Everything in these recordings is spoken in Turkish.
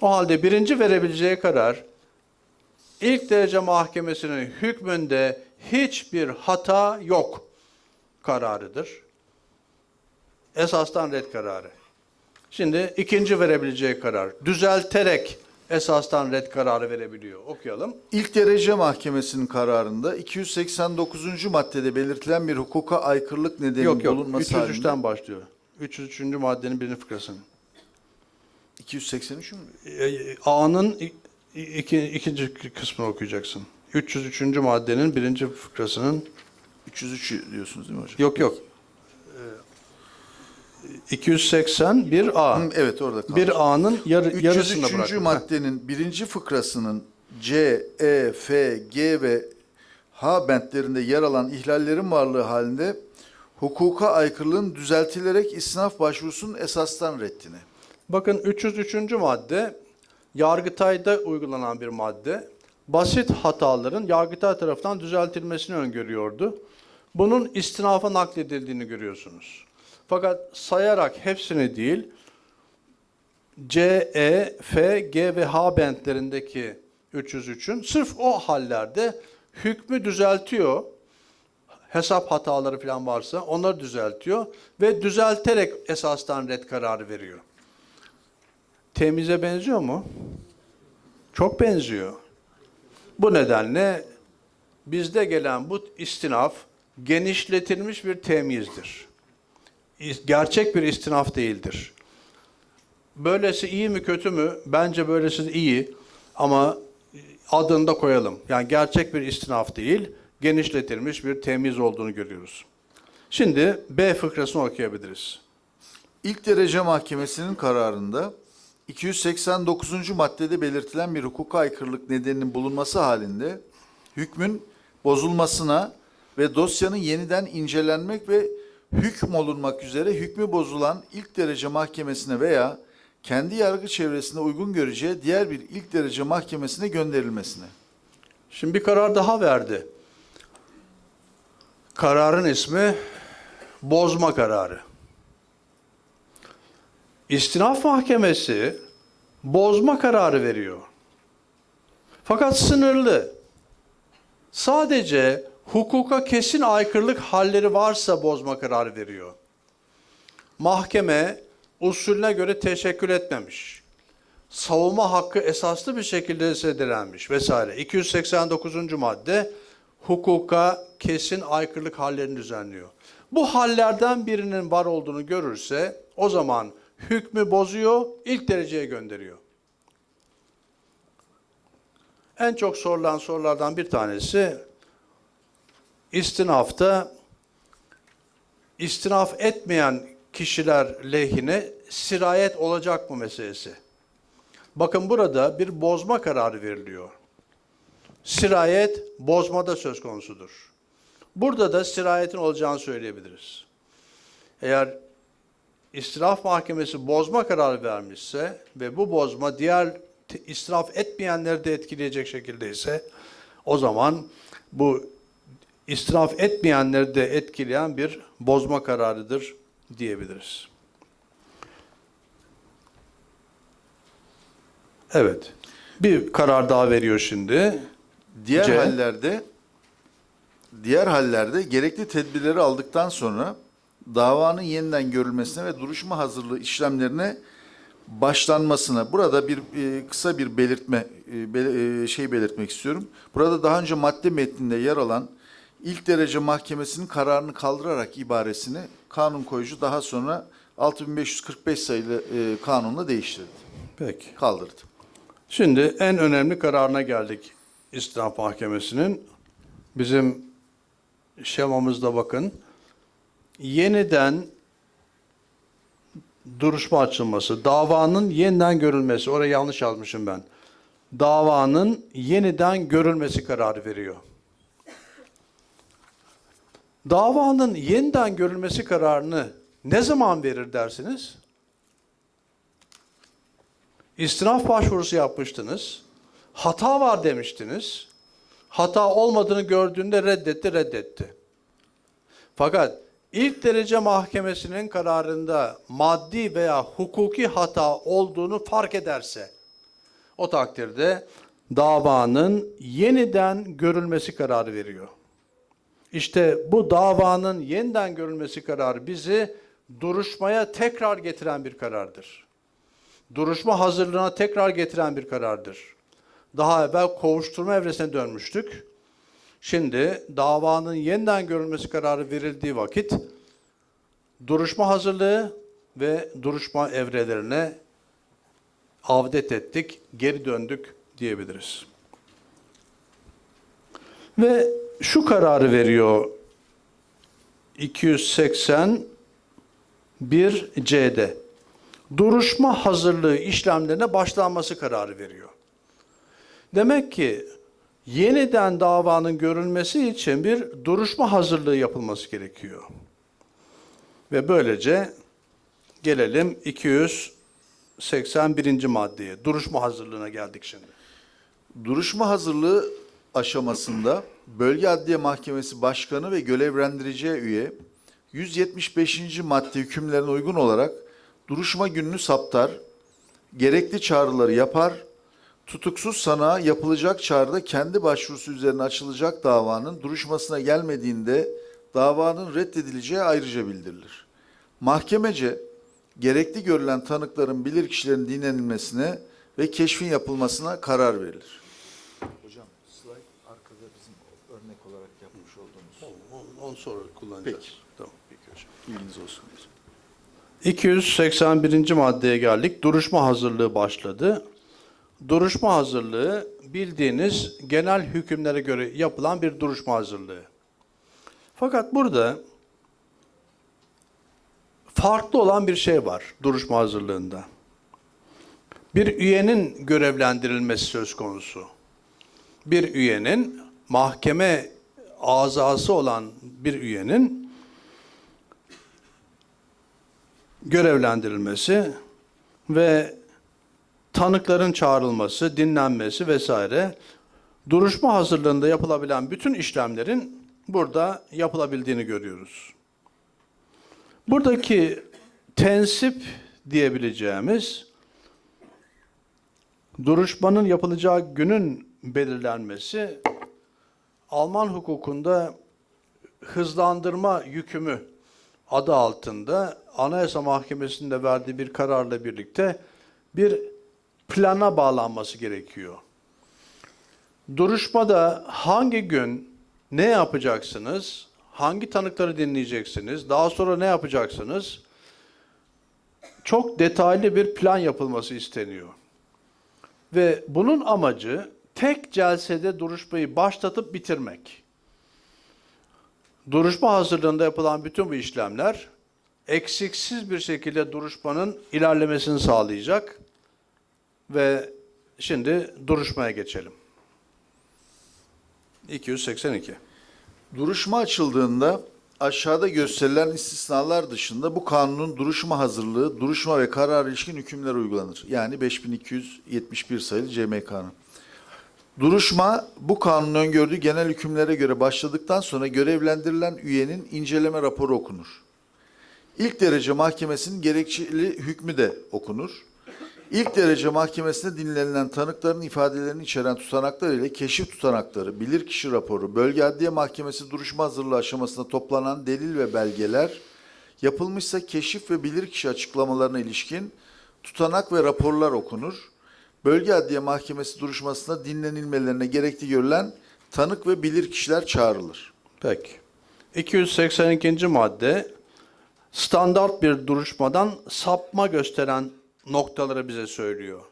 O halde birinci verebileceği karar ilk derece mahkemesinin hükmünde hiçbir hata yok kararıdır. Esastan red kararı. Şimdi ikinci verebileceği karar düzelterek esastan red kararı verebiliyor. Okuyalım. İlk derece mahkemesinin kararında 289. maddede belirtilen bir hukuka aykırılık nedeni yok yok bulunması halinde 303'ten başlıyor. 303. maddenin birinci fıkrasının. 283 mü? E, A'nın i- i- iki, ikinci kısmını okuyacaksın. 303. maddenin birinci fıkrasının 303 diyorsunuz değil mi hocam? yok yok. E, 281 A. Hı, Evet orada kaldı. Bir A'nın yarı, yarısını 303. bırak. maddenin birinci fıkrasının C, E, F, G ve H bentlerinde yer alan ihlallerin varlığı halinde hukuka aykırılığın düzeltilerek istinaf başvurusunun esastan reddine. Bakın 303. madde Yargıtay'da uygulanan bir madde. Basit hataların Yargıtay tarafından düzeltilmesini öngörüyordu. Bunun istinafa nakledildiğini görüyorsunuz. Fakat sayarak hepsini değil, C, E, F, G ve H bentlerindeki 303'ün sırf o hallerde hükmü düzeltiyor. Hesap hataları falan varsa onları düzeltiyor ve düzelterek esastan red kararı veriyor. Temize benziyor mu? Çok benziyor. Bu nedenle bizde gelen bu istinaf genişletilmiş bir temizdir. İs- Gerçek bir istinaf değildir. Böylesi iyi mi kötü mü? Bence böylesi iyi ama adını da koyalım. Yani gerçek bir istinaf değil, genişletilmiş bir temiz olduğunu görüyoruz. Şimdi B fıkrasını okuyabiliriz. İlk derece mahkemesinin kararında 289. maddede belirtilen bir hukuka aykırılık nedeninin bulunması halinde hükmün bozulmasına ve dosyanın yeniden incelenmek ve hükm olunmak üzere hükmü bozulan ilk derece mahkemesine veya kendi yargı çevresinde uygun göreceği diğer bir ilk derece mahkemesine gönderilmesine. Şimdi bir karar daha verdi. Kararın ismi bozma kararı. İstinaf Mahkemesi bozma kararı veriyor. Fakat sınırlı. Sadece hukuka kesin aykırılık halleri varsa bozma kararı veriyor. Mahkeme usulüne göre teşekkür etmemiş savunma hakkı esaslı bir şekilde zedelenmiş vesaire. 289. madde hukuka kesin aykırılık hallerini düzenliyor. Bu hallerden birinin var olduğunu görürse o zaman hükmü bozuyor, ilk dereceye gönderiyor. En çok sorulan sorulardan bir tanesi istinafta istinaf etmeyen kişiler lehine sirayet olacak mı meselesi. Bakın burada bir bozma kararı veriliyor. Sirayet bozmada söz konusudur. Burada da sirayetin olacağını söyleyebiliriz. Eğer istinaf mahkemesi bozma kararı vermişse ve bu bozma diğer istinaf etmeyenleri de etkileyecek şekilde ise o zaman bu istinaf etmeyenleri de etkileyen bir bozma kararıdır diyebiliriz. Evet. Bir karar daha veriyor şimdi. Diğer C. hallerde diğer hallerde gerekli tedbirleri aldıktan sonra davanın yeniden görülmesine ve duruşma hazırlığı işlemlerine başlanmasına burada bir e, kısa bir belirtme e, bel- e, şey belirtmek istiyorum. Burada daha önce madde metninde yer alan ilk derece mahkemesinin kararını kaldırarak ibaresini kanun koyucu daha sonra 6545 sayılı e, kanunla değiştirdi. Peki. Kaldırdı. Şimdi en önemli kararına geldik İstinaf Mahkemesi'nin. Bizim şemamızda bakın. Yeniden duruşma açılması, davanın yeniden görülmesi. Oraya yanlış yazmışım ben. Davanın yeniden görülmesi kararı veriyor. Davanın yeniden görülmesi kararını ne zaman verir dersiniz? İstinaf başvurusu yapmıştınız. Hata var demiştiniz. Hata olmadığını gördüğünde reddetti, reddetti. Fakat ilk derece mahkemesinin kararında maddi veya hukuki hata olduğunu fark ederse O takdirde davanın yeniden görülmesi kararı veriyor. İşte bu davanın yeniden görülmesi kararı bizi duruşmaya tekrar getiren bir karardır. Duruşma hazırlığına tekrar getiren bir karardır. Daha evvel kovuşturma evresine dönmüştük. Şimdi davanın yeniden görülmesi kararı verildiği vakit duruşma hazırlığı ve duruşma evrelerine avdet ettik, geri döndük diyebiliriz. Ve şu kararı veriyor 281 C'de. Duruşma hazırlığı işlemlerine başlanması kararı veriyor. Demek ki yeniden davanın görülmesi için bir duruşma hazırlığı yapılması gerekiyor. Ve böylece gelelim 281. maddeye. Duruşma hazırlığına geldik şimdi. Duruşma hazırlığı aşamasında Bölge Adliye Mahkemesi Başkanı ve görevlendiriciye üye 175. madde hükümlerine uygun olarak duruşma gününü saptar, gerekli çağrıları yapar, tutuksuz sanığa yapılacak çağrıda kendi başvurusu üzerine açılacak davanın duruşmasına gelmediğinde davanın reddedileceği ayrıca bildirilir. Mahkemece gerekli görülen tanıkların bilirkişilerin dinlenilmesine ve keşfin yapılmasına karar verilir. Hocam slide arkada bizim örnek olarak yapmış olduğumuz. Onu sonra kullanacağız. Peki. Tamam. Peki hocam. İlginiz olsun. 281. maddeye geldik. Duruşma hazırlığı başladı. Duruşma hazırlığı bildiğiniz genel hükümlere göre yapılan bir duruşma hazırlığı. Fakat burada farklı olan bir şey var duruşma hazırlığında. Bir üyenin görevlendirilmesi söz konusu. Bir üyenin mahkeme azası olan bir üyenin görevlendirilmesi ve tanıkların çağrılması, dinlenmesi vesaire duruşma hazırlığında yapılabilen bütün işlemlerin burada yapılabildiğini görüyoruz. Buradaki tensip diyebileceğimiz duruşmanın yapılacağı günün belirlenmesi Alman hukukunda hızlandırma yükümü adı altında Anayasa Mahkemesi'nde verdiği bir kararla birlikte bir plana bağlanması gerekiyor. Duruşmada hangi gün ne yapacaksınız, hangi tanıkları dinleyeceksiniz, daha sonra ne yapacaksınız? Çok detaylı bir plan yapılması isteniyor. Ve bunun amacı tek celsede duruşmayı başlatıp bitirmek. Duruşma hazırlığında yapılan bütün bu işlemler eksiksiz bir şekilde duruşmanın ilerlemesini sağlayacak. Ve şimdi duruşmaya geçelim. 282. Duruşma açıldığında aşağıda gösterilen istisnalar dışında bu kanunun duruşma hazırlığı, duruşma ve karar ilişkin hükümler uygulanır. Yani 5271 sayılı CMK'nın. Duruşma bu kanunun öngördüğü genel hükümlere göre başladıktan sonra görevlendirilen üyenin inceleme raporu okunur. İlk derece mahkemesinin gerekçeli hükmü de okunur. İlk derece mahkemesinde dinlenilen tanıkların ifadelerini içeren tutanaklar ile keşif tutanakları, bilirkişi raporu, bölge adliye mahkemesi duruşma hazırlığı aşamasında toplanan delil ve belgeler, yapılmışsa keşif ve bilirkişi açıklamalarına ilişkin tutanak ve raporlar okunur. Bölge adliye mahkemesi duruşmasında dinlenilmelerine gerekli görülen tanık ve bilirkişiler çağrılır. Peki. 282. madde standart bir duruşmadan sapma gösteren noktaları bize söylüyor.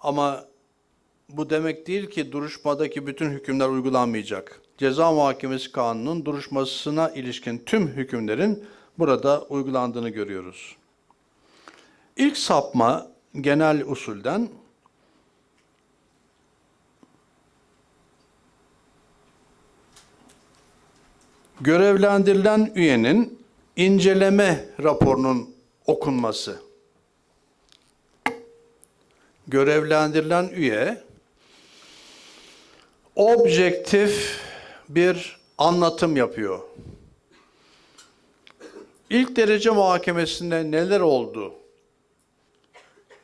Ama bu demek değil ki duruşmadaki bütün hükümler uygulanmayacak. Ceza Muhakemesi Kanunu'nun duruşmasına ilişkin tüm hükümlerin burada uygulandığını görüyoruz. İlk sapma genel usulden görevlendirilen üyenin inceleme raporunun okunması. Görevlendirilen üye objektif bir anlatım yapıyor. İlk derece muhakemesinde neler oldu?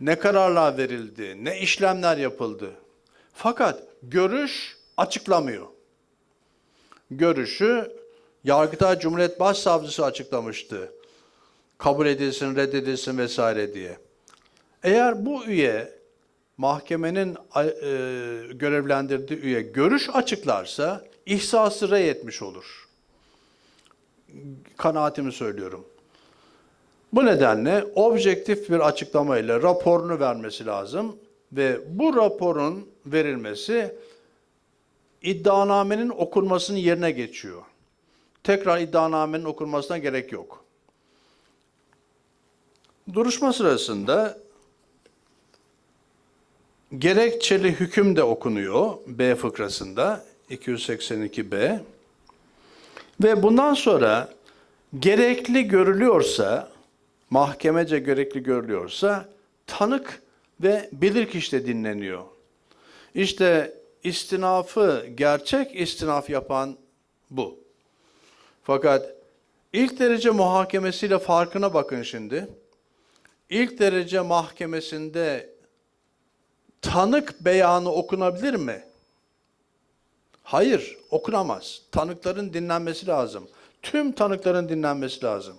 ne kararlar verildi, ne işlemler yapıldı. Fakat görüş açıklamıyor. Görüşü Yargıtay Cumhuriyet Başsavcısı açıklamıştı. Kabul edilsin, reddedilsin vesaire diye. Eğer bu üye mahkemenin e, görevlendirdiği üye görüş açıklarsa ihsası rey etmiş olur. Kanaatimi söylüyorum. Bu nedenle objektif bir açıklamayla raporunu vermesi lazım ve bu raporun verilmesi iddianamenin okunmasının yerine geçiyor. Tekrar iddianamenin okunmasına gerek yok. Duruşma sırasında gerekçeli hüküm de okunuyor B fıkrasında 282B ve bundan sonra gerekli görülüyorsa mahkemece gerekli görülüyorsa tanık ve bilirkişi de dinleniyor. İşte istinafı gerçek istinaf yapan bu. Fakat ilk derece muhakemesiyle farkına bakın şimdi. İlk derece mahkemesinde tanık beyanı okunabilir mi? Hayır, okunamaz. Tanıkların dinlenmesi lazım. Tüm tanıkların dinlenmesi lazım.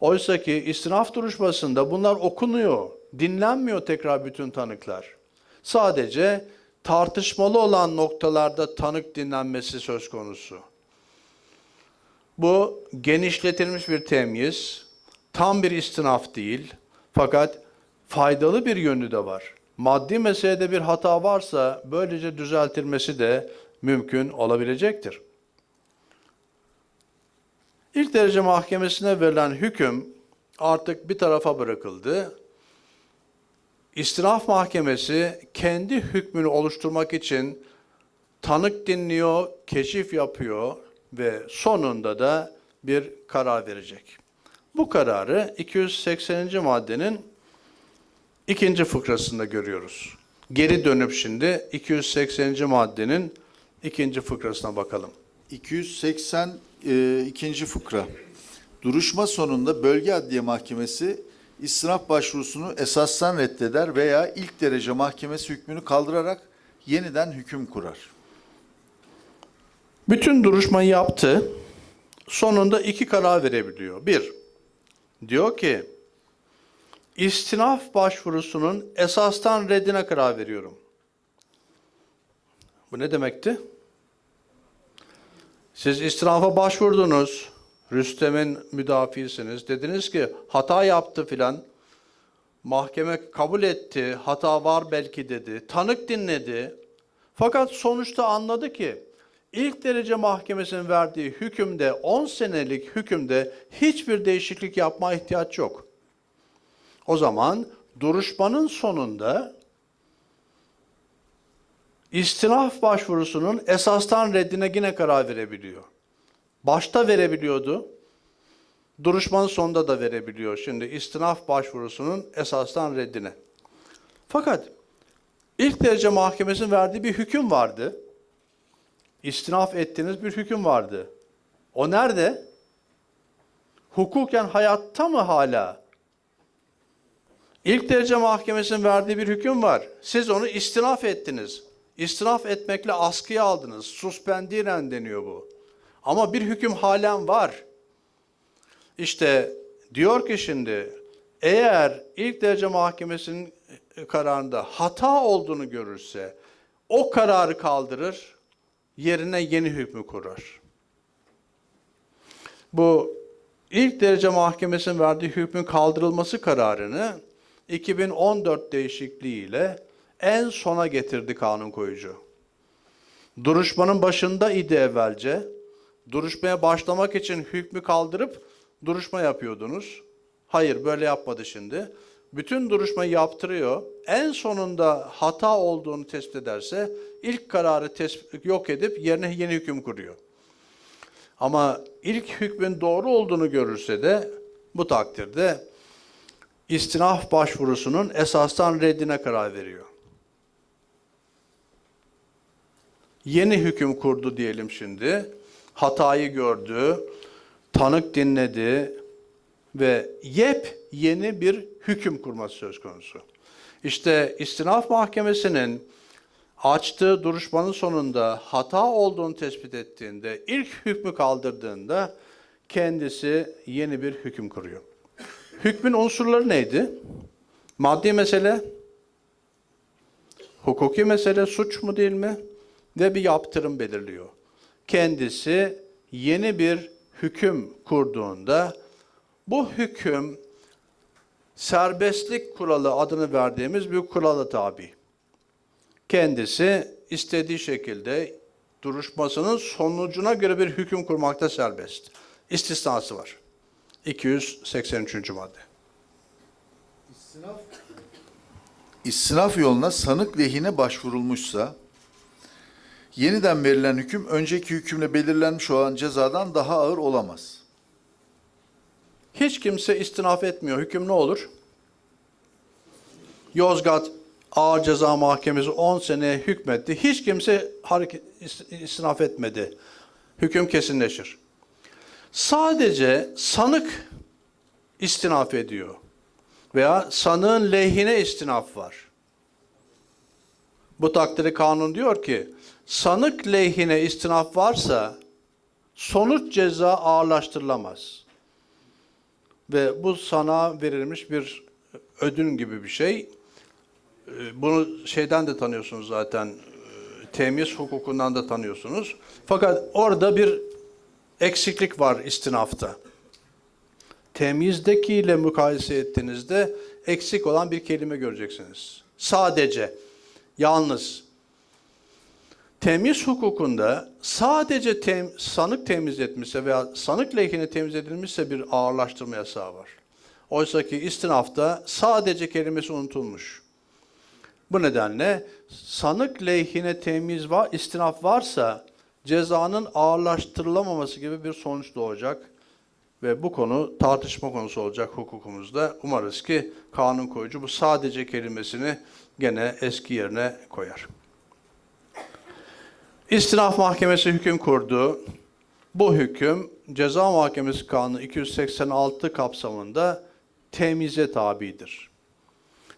Oysa ki istinaf duruşmasında bunlar okunuyor, dinlenmiyor tekrar bütün tanıklar. Sadece tartışmalı olan noktalarda tanık dinlenmesi söz konusu. Bu genişletilmiş bir temyiz, tam bir istinaf değil fakat faydalı bir yönü de var. Maddi meselede bir hata varsa böylece düzeltilmesi de mümkün olabilecektir. İlk derece mahkemesine verilen hüküm artık bir tarafa bırakıldı. İstinaf mahkemesi kendi hükmünü oluşturmak için tanık dinliyor, keşif yapıyor ve sonunda da bir karar verecek. Bu kararı 280. maddenin ikinci fıkrasında görüyoruz. Geri dönüp şimdi 280. maddenin ikinci fıkrasına bakalım. 282. fıkra. Duruşma sonunda Bölge Adliye Mahkemesi istinaf başvurusunu esastan reddeder veya ilk derece mahkemesi hükmünü kaldırarak yeniden hüküm kurar. Bütün duruşmayı yaptı. Sonunda iki karar verebiliyor. Bir, diyor ki istinaf başvurusunun esastan reddine karar veriyorum. Bu ne demekti? Siz istinafa başvurdunuz. Rüstem'in müdafiisiniz. Dediniz ki hata yaptı filan. Mahkeme kabul etti. Hata var belki dedi. Tanık dinledi. Fakat sonuçta anladı ki ilk derece mahkemesinin verdiği hükümde 10 senelik hükümde hiçbir değişiklik yapma ihtiyaç yok. O zaman duruşmanın sonunda istinaf başvurusunun esastan reddine yine karar verebiliyor. Başta verebiliyordu. Duruşmanın sonunda da verebiliyor. Şimdi istinaf başvurusunun esastan reddine. Fakat ilk derece mahkemesinin verdiği bir hüküm vardı. İstinaf ettiğiniz bir hüküm vardı. O nerede? Hukuken hayatta mı hala? İlk derece mahkemesinin verdiği bir hüküm var. Siz onu istinaf ettiniz. İstinaf etmekle askıya aldınız. Suspendiren deniyor bu. Ama bir hüküm halen var. İşte diyor ki şimdi eğer ilk derece mahkemesinin kararında hata olduğunu görürse o kararı kaldırır, yerine yeni hükmü kurar. Bu ilk derece mahkemesinin verdiği hükmün kaldırılması kararını 2014 değişikliğiyle en sona getirdi kanun koyucu. Duruşmanın başında idi evvelce. Duruşmaya başlamak için hükmü kaldırıp duruşma yapıyordunuz. Hayır böyle yapmadı şimdi. Bütün duruşmayı yaptırıyor. En sonunda hata olduğunu tespit ederse ilk kararı yok edip yerine yeni hüküm kuruyor. Ama ilk hükmün doğru olduğunu görürse de bu takdirde istinaf başvurusunun esastan reddine karar veriyor. Yeni hüküm kurdu diyelim şimdi. Hatayı gördü, tanık dinledi, ve yep yeni bir hüküm kurması söz konusu. İşte istinaf mahkemesinin açtığı duruşmanın sonunda hata olduğunu tespit ettiğinde, ilk hükmü kaldırdığında kendisi yeni bir hüküm kuruyor. Hükmün unsurları neydi? Maddi mesele, hukuki mesele suç mu değil mi? Ve bir yaptırım belirliyor. Kendisi yeni bir hüküm kurduğunda bu hüküm serbestlik kuralı adını verdiğimiz bir kurala tabi. Kendisi istediği şekilde duruşmasının sonucuna göre bir hüküm kurmakta serbest. İstisnası var. 283. madde. İstinaf yoluna sanık lehine başvurulmuşsa, yeniden verilen hüküm önceki hükümle belirlenmiş olan cezadan daha ağır olamaz. Hiç kimse istinaf etmiyor. Hüküm ne olur? Yozgat Ağır Ceza Mahkemesi 10 seneye hükmetti. Hiç kimse hareket, istinaf etmedi. Hüküm kesinleşir. Sadece sanık istinaf ediyor. Veya sanığın lehine istinaf var. Bu takdirde kanun diyor ki, sanık lehine istinaf varsa sonuç ceza ağırlaştırılamaz ve bu sana verilmiş bir ödün gibi bir şey. Ee, Bunu şeyden de tanıyorsunuz zaten, e, temiz hukukundan da tanıyorsunuz. Fakat orada bir eksiklik var istinafta. Temizdekiyle mukayese ettiğinizde eksik olan bir kelime göreceksiniz. Sadece, yalnız. Temiz hukukunda sadece tem, sanık temiz etmişse veya sanık lehine temiz edilmişse bir ağırlaştırma yasağı var. Oysa ki istinafta sadece kelimesi unutulmuş. Bu nedenle sanık lehine temiz var, istinaf varsa cezanın ağırlaştırılamaması gibi bir sonuç doğacak. Ve bu konu tartışma konusu olacak hukukumuzda. Umarız ki kanun koyucu bu sadece kelimesini gene eski yerine koyar. İstinaf Mahkemesi hüküm kurdu. Bu hüküm Ceza Mahkemesi Kanunu 286 kapsamında temize tabidir.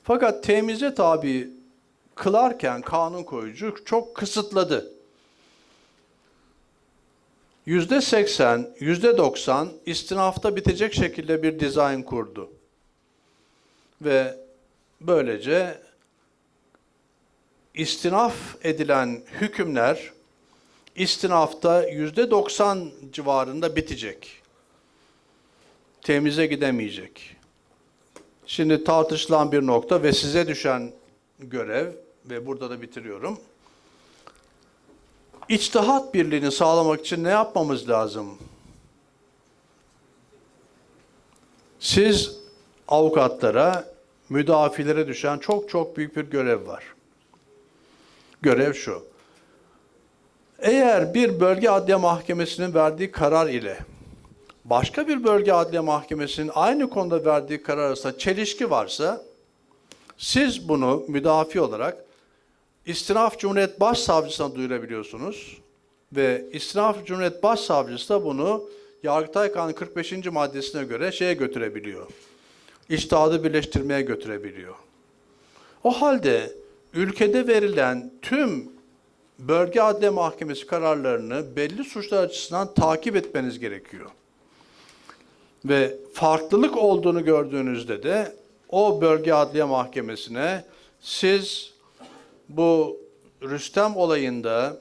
Fakat temize tabi kılarken kanun koyucu çok kısıtladı. Yüzde seksen, yüzde doksan istinafta bitecek şekilde bir dizayn kurdu. Ve böylece istinaf edilen hükümler istinafta yüzde 90 civarında bitecek. Temize gidemeyecek. Şimdi tartışılan bir nokta ve size düşen görev ve burada da bitiriyorum. İçtihat birliğini sağlamak için ne yapmamız lazım? Siz avukatlara, müdafilere düşen çok çok büyük bir görev var. Görev şu. Eğer bir bölge adliye mahkemesinin verdiği karar ile başka bir bölge adliye mahkemesinin aynı konuda verdiği karar arasında çelişki varsa siz bunu müdafi olarak İstinaf Cumhuriyet Başsavcısına duyurabiliyorsunuz ve İstinaf Cumhuriyet Başsavcısı da bunu Yargıtay Kanunu 45. maddesine göre şeye götürebiliyor. İçtihadı birleştirmeye götürebiliyor. O halde ülkede verilen tüm bölge adliye mahkemesi kararlarını belli suçlar açısından takip etmeniz gerekiyor. Ve farklılık olduğunu gördüğünüzde de o bölge adliye mahkemesine siz bu Rüstem olayında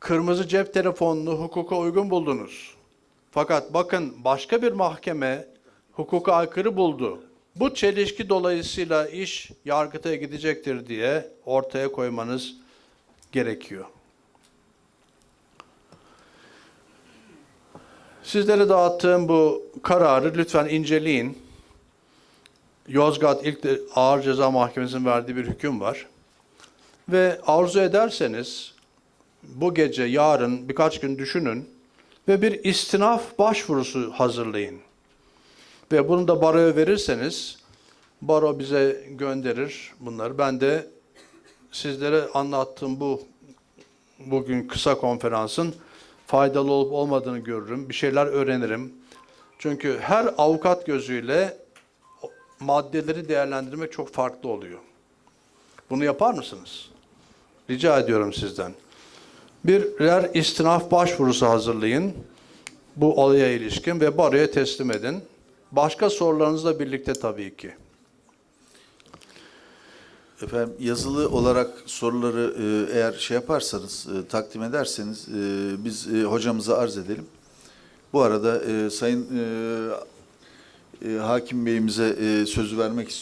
kırmızı cep telefonunu hukuka uygun buldunuz. Fakat bakın başka bir mahkeme hukuka aykırı buldu. Bu çelişki dolayısıyla iş yargıtaya gidecektir diye ortaya koymanız gerekiyor. Sizlere dağıttığım bu kararı lütfen inceleyin. Yozgat İlk Ağır Ceza Mahkemesi'nin verdiği bir hüküm var. Ve arzu ederseniz bu gece, yarın birkaç gün düşünün ve bir istinaf başvurusu hazırlayın. Ve bunu da baroya verirseniz baro bize gönderir bunları. Ben de sizlere anlattığım bu bugün kısa konferansın faydalı olup olmadığını görürüm. Bir şeyler öğrenirim. Çünkü her avukat gözüyle maddeleri değerlendirmek çok farklı oluyor. Bunu yapar mısınız? Rica ediyorum sizden. Birer istinaf başvurusu hazırlayın. Bu olaya ilişkin ve baroya teslim edin. Başka sorularınızla birlikte tabii ki. Efendim yazılı olarak soruları e, eğer şey yaparsanız, e, takdim ederseniz e, biz e, hocamıza arz edelim. Bu arada e, Sayın e, e, Hakim Beyimize e, sözü vermek istiyorum.